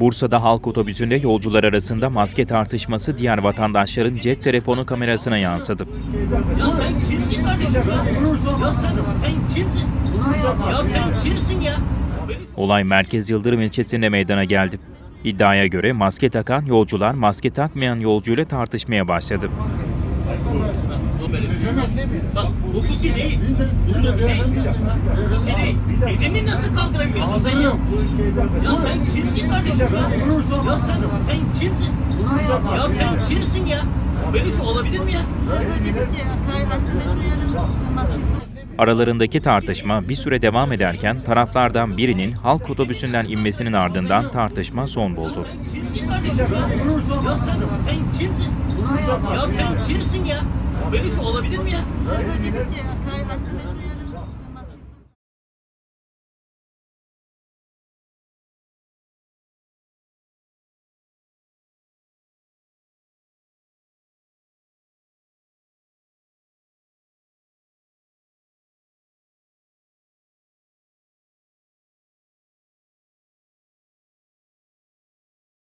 Bursa'da halk otobüsünde yolcular arasında maske tartışması diğer vatandaşların cep telefonu kamerasına yansıdı. Ya sen kimsin kardeşim ya? Ya sen, sen kimsin? Ya sen kimsin ya? Olay Merkez Yıldırım ilçesinde meydana geldi. İddiaya göre maske takan yolcular maske takmayan yolcuyla tartışmaya başladı. Bak hukuki değil. Hukuki değil. Hukuki değil. Elini nasıl kaldırabiliyorsun sen ya? Ya sen kimsin kardeşim ya? Ya sen, sen kimsin? Ya sen kimsin ya? Böyle şey olabilir mi ya? Aralarındaki tartışma bir süre devam ederken taraflardan birinin halk otobüsünden inmesinin ardından tartışma son buldu. Kimsin kardeşim ya? Ya sen, sen kimsin? Ya sen kimsin ya? Böyle bir şey olabilir mi ya? Söyle dedik ya, arkadaşım